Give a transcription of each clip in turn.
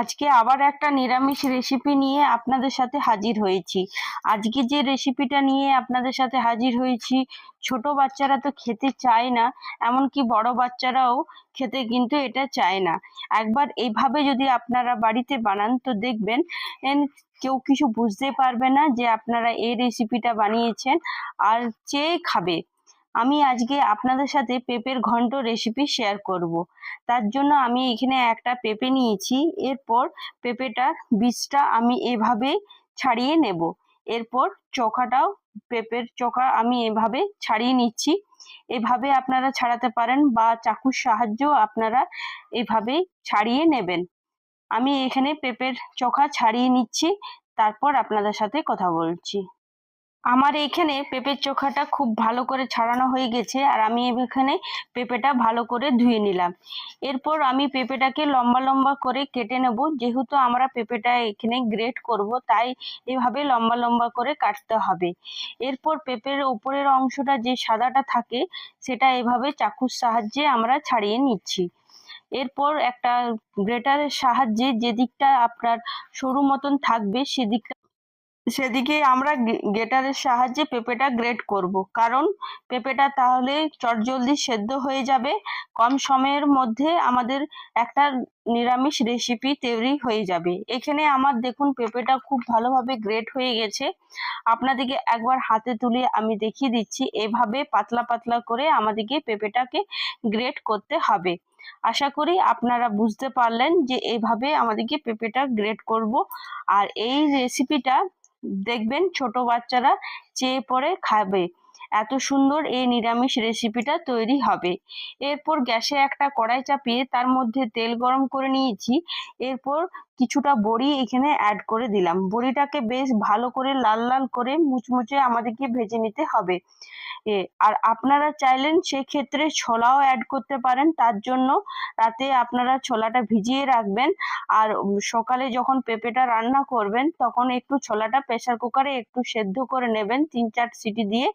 আজকে আবার একটা নিরামিষ রেসিপি নিয়ে আপনাদের সাথে হাজির হয়েছি। আজকে যে রেসিপিটা নিয়ে আপনাদের সাথে হাজির হয়েছি, ছোট বাচ্চারা তো খেতে চায় না, এমনকি বড় বাচ্চারাও খেতে কিন্তু এটা চায় না। একবার এইভাবে যদি আপনারা বাড়িতে বানান তো দেখবেন কেউ কিছু বুঝতে পারবে না যে আপনারা এই রেসিপিটা বানিয়েছেন আর চেয়ে খাবে। আমি আজকে আপনাদের সাথে পেঁপের ঘন্ট রেসিপি শেয়ার করব। তার জন্য আমি এখানে একটা পেঁপে নিয়েছি। এরপর পেঁপেটার বীজটা আমি এভাবে ছাড়িয়ে নেব। এরপর চোখাটাও, পেঁপের চোখা আমি এভাবে ছাড়িয়ে নিচ্ছি। এভাবে আপনারা ছাড়াতে পারেন বা চাকুর সাহায্যেও আপনারা এভাবে ছাড়িয়ে নেবেন। আমি এখানে পেঁপের চোখা ছাড়িয়ে নিচ্ছি। তারপর আপনাদের সাথে কথা বলছি। আমার এখানে পেঁপের চোখাটা খুব ভালো করে ছাড়ানো হয়ে গেছে, আর আমি এখানে পেঁপেটা ভালো করে ধুয়ে নিলাম। এরপর আমি পেঁপেটাকে লম্বা লম্বা করে কেটে নেব। যেহেতু আমরা পেঁপেটা এখানে গ্রেট করব, তাই এভাবে লম্বা লম্বা করে কাটতে হবে। এরপর পেঁপের উপরের অংশটা যে সাদাটা থাকে, সেটা এভাবে চাকুর সাহায্যে আমরা ছাড়িয়ে নিচ্ছি। এরপর একটা গ্রেটারের সাহায্যে যে দিকটা আপনার সরু মতন থাকবে সেদিকটা সেদিকে আমরা গ্রেটারের সাহায্যে পেঁপেটা গ্রেট করব। কারণ পেঁপেটা তাহলে চটজলদি সেদ্ধ হয়ে যাবে। কম সময়ের মধ্যে আমাদের একটা নিরামিষ রেসিপি তৈরি হয়ে যাবে। এখানে আমার দেখুন পেঁপেটা খুব ভালোভাবে গ্রেট হয়ে গেছে। আপনাদেরকে একবার হাতে তুলে আমি দেখিয়ে দিচ্ছি। এভাবে পাতলা পাতলা করে আমাদেরকে পেঁপেটাকে গ্রেট করতে হবে। আশা করি আপনারা বুঝতে পারলেন যে এইভাবে আমাদেরকে পেঁপেটা গ্রেট করব। আর এই রেসিপিটা দেখবেন ছোট বাচ্চারা চেয়ে পরে খাবে। এত সুন্দর এই নিরামিষ রেসিপিটা তৈরি হবে। এরপর গ্যাসে একটা কড়াই চাপিয়ে তার মধ্যে তেল গরম করে নিয়েছি। এরপর কিছুটা বড়ি এখানে অ্যাড করে দিলাম। বড়িটাকে বেশ ভালো করে লাল লাল করে মুচমুচে আমাদেরকে ভেজে নিতে হবে। আর আপনারা চাইলেন সেক্ষেত্রে ছোলাও অ্যাড করতে পারেন, তার জন্য রাতে আপনারা ছোলাটা ভিজিয়ে রাখবেন। আর সকালে যখন পেঁপেটা রান্না করবেন, তখন একটু ছোলাটা প্রেসার কুকারে একটু সেদ্ধ করে নেবেন, তিন চার সিটি দিয়ে।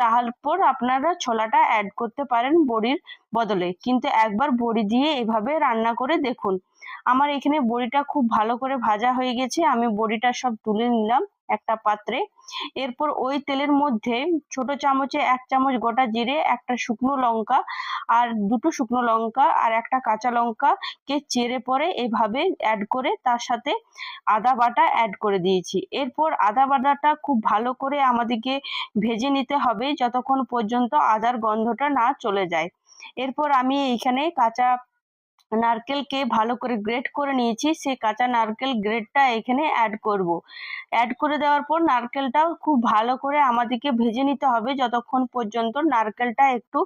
তারপর আপনারা ছোলাটা অ্যাড করতে পারেন বড়ির বদলে। কিন্তু একবার বড়ি দিয়ে এভাবে রান্না করে দেখুন। আমার এখানে বড়িটা খুব ভালো করে ভাজা হয়ে গেছে। আমি বড়িটা সব তুলে নিলাম। একটা পাত্রে। এরপর ওই তেলের মধ্যে ছোট চামচে এক চামচ গোটা জিরে, একটা শুকনো লঙ্কা আর দুটো শুকনো লঙ্কা আর একটা কাঁচা লঙ্কা কে চেড়ে পরে এভাবে অ্যাড করে তার সাথে আদা বাটা অ্যাড করে দিয়েছি। এরপর আদা বাটাটা খুব ভালো করে আমাদেরকে ভেজে নিতে হবে যতক্ষণ পর্যন্ত আদার গন্ধটা না চলে যায়। এরপর আমি এইখানে কাঁচা নারকেলকে ভালো করে গ্রেট করে নিয়েছি সেই কাঁচা নারকেল গ্রেটটা এখানে অ্যাড করব। অ্যাড করে দেওয়ার পর নারকেলটাও খুব ভালো করে আমাদেরকে ভেজে নিতে হবে, যতক্ষণ পর্যন্ত নারকেলটা একটু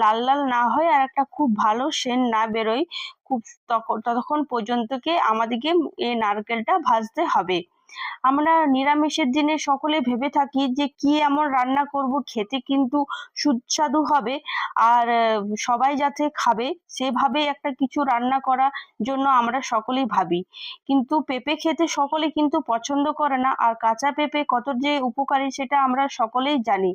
লাল লাল না হয় আর একটা খুব ভালো সেন না বেরোয়, খুব ততক্ষণ পর্যন্তকে আমাদেরকে এই নারকেলটা ভাজতে হবে আমরা নিরামিষের দিনে সকলে ভেবে থাকি যে কি এমন রান্না করব, খেতে কিন্তু সুস্বাদু হবে। আর সবাই যাতে খাবে, সেভাবে একটা কিছু রান্না করার জন্য আমরা সকলেই ভাবি। কিন্তু পেঁপে খেতে সকলে কিন্তু পছন্দ করে না, আর কাঁচা পেঁপে কত যে উপকারী সেটা আমরা সকলেই জানি।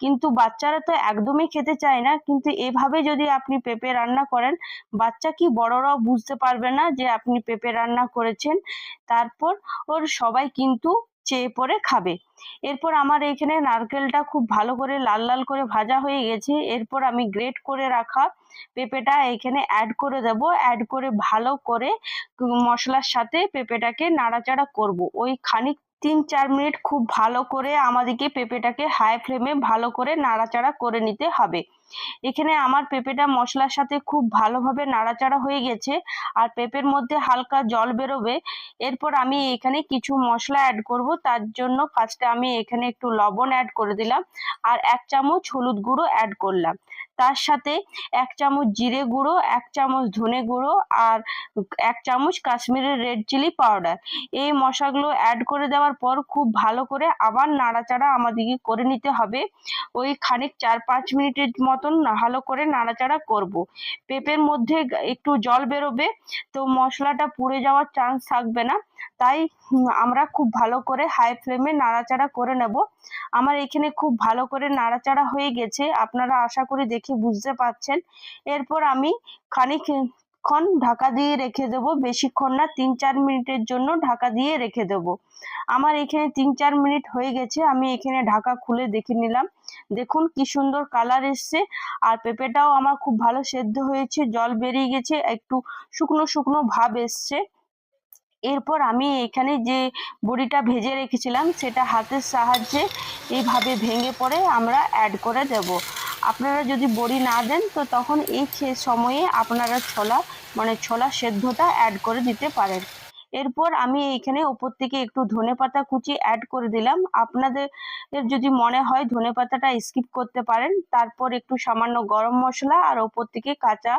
কিন্তু বাচ্চারা তো একদমই খেতে চায় না। কিন্তু এভাবে যদি আপনি পেঁপে রান্না করেন, বাচ্চা কি বড়রাও বুঝতে পারবে না যে আপনি পেঁপে রান্না করেছেন। তারপর ওর সবাই কিন্তু চেয়ে পরে খাবে। এরপর আমার এখানে নারকেলটা খুব ভালো করে লাল লাল করে ভাজা হয়ে গেছে। এরপর আমি গ্রেট করে রাখা পেঁপেটা এখানে অ্যাড করে দেব। অ্যাড করে ভালো করে মশলার সাথে পেঁপেটাকে নাড়াচাড়া করব। ওই খানিক তিন চার মিনিট খুব ভালো করে আমাদেরকে পেঁপেটাকে হাই ফ্লেমে ভালো করে নাড়াচাড়া করে নিতে হবে। এখানে আমার পেঁপেটা মশলার সাথে খুব ভালোভাবে নাড়াচাড়া হয়ে গেছে আর পেঁপের মধ্যে হালকা জল বেরোবে। এরপর আমি এখানে কিছু মশলা অ্যাড করব, তার জন্য ফার্স্টে আমি এখানে একটু লবণ অ্যাড করে দিলাম আর এক চামচ হলুদ গুঁড়ো অ্যাড করলাম। তার সাথে এক চামচ জিরে গুঁড়ো, এক চামচ ধনে গুঁড়ো আর এক চামচ কাশ্মীরের রেড চিলি পাউডার এই মশলাগুলো অ্যাড করে দেওয়ার পর খুব ভালো করে আবার নাড়াচাড়া আমাদেরকে করে নিতে হবে। ওই খানিক চার পাঁচ মিনিটের মতন ভালো করে নাড়াচাড়া করব। পেঁপের মধ্যে একটু জল বেরোবে, তো মশলাটা পুড়ে যাওয়ার চান্স থাকবে না। তাই আমরা খুব ভালো করে হাই ফ্লেমে নাড়াচাড়া করে নেব। আমার এখানে খুব ভালো করে নাড়াচাড়া হয়ে গেছে, আপনারা আশা করি দেখে বুঝতে পারছেন। এরপর আমি খানিক কিছুক্ষণ ঢাকা দিয়ে রেখে দেবো, বেশিক্ষণ না, তিন চার মিনিটের জন্য ঢাকা দিয়ে রেখে দেবো। আমার এখানে তিন চার মিনিট হয়ে গেছে, আমি এখানে ঢাকা খুলে দেখে নিলাম। দেখুন কি সুন্দর কালার এসছে। আর পেঁপেটাও আমার খুব ভালো সেদ্ধ হয়েছে, জল বেরিয়ে গেছে, একটু শুকনো শুকনো ভাব এসছে। এরপর আমি এখানে যে বড়িটা ভেজে রেখেছিলাম, সেটা হাতের সাহায্যে এইভাবে ভেঙে পড়ে আমরা অ্যাড করে দেব। আপনারা যদি বড়ি না দেন, তো তখন এই সময়ে আপনারা ছোলা মানে ছোলা সেদ্ধটা অ্যাড করে দিতে পারেন। এরপর আমি এখানে ওপর থেকে একটু ধনেপাতা কুচি অ্যাড করে দিলাম। আপনাদের যদি মনে হয় ধনেপাতাটা স্কিপ করতে পারেন, তারপর একটু সামান্য গরম মশলা আর ওপর থেকে কাঁচা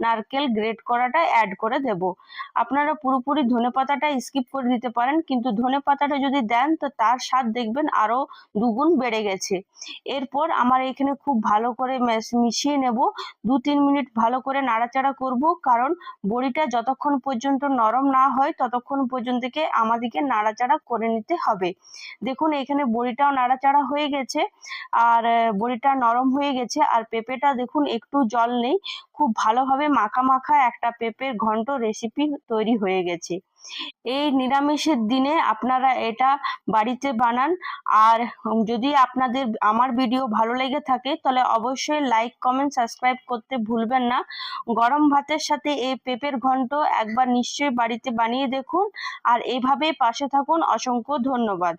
নারকেল গ্রেট করাটা অ্যাড করে দেব। আপনারা পুরোপুরি ধনেপাতাটা স্কিপ করে দিতে পারেন, কিন্তু ধনেপাতাটা যদি দেন, তো তার স্বাদ দেখবেন আরও দুগুণ বেড়ে গেছে। এরপর আমার এখানে খুব ভালো করে মেশ- মিশিয়ে নেব। দু তিন মিনিট ভালো করে নাড়াচাড়া করব, কারণ বড়িটা যতক্ষণ পর্যন্ত নরম না হয়, ততক্ষণ পর্যন্ত কে আমাদেরকে নাড়াচাড়া করে নিতে হবে। দেখুন, এখানে বড়িটাও নাড়াচাড়া হয়ে গেছে, আর বড়িটা নরম হয়ে গেছে, আর পেঁপেটা দেখুন, একটু জল নেই। খুব ভালোভাবে মাখা মাখা একটা পেঁপের ঘন্ট রেসিপি তৈরি হয়ে গেছে। এই নিরামিষের দিনে আপনারা এটা বাড়িতে বানান। আর যদি আপনাদের, আমার ভিডিও ভালো লেগে থাকে, তাহলে অবশ্যই লাইক কমেন্ট সাবস্ক্রাইব করতে ভুলবেন না। গরম ভাতের সাথে এই পেঁপের ঘন্ট একবার নিশ্চয়ই বাড়িতে বানিয়ে দেখুন। আর এভাবেই পাশে থাকুন। অসংখ্য ধন্যবাদ।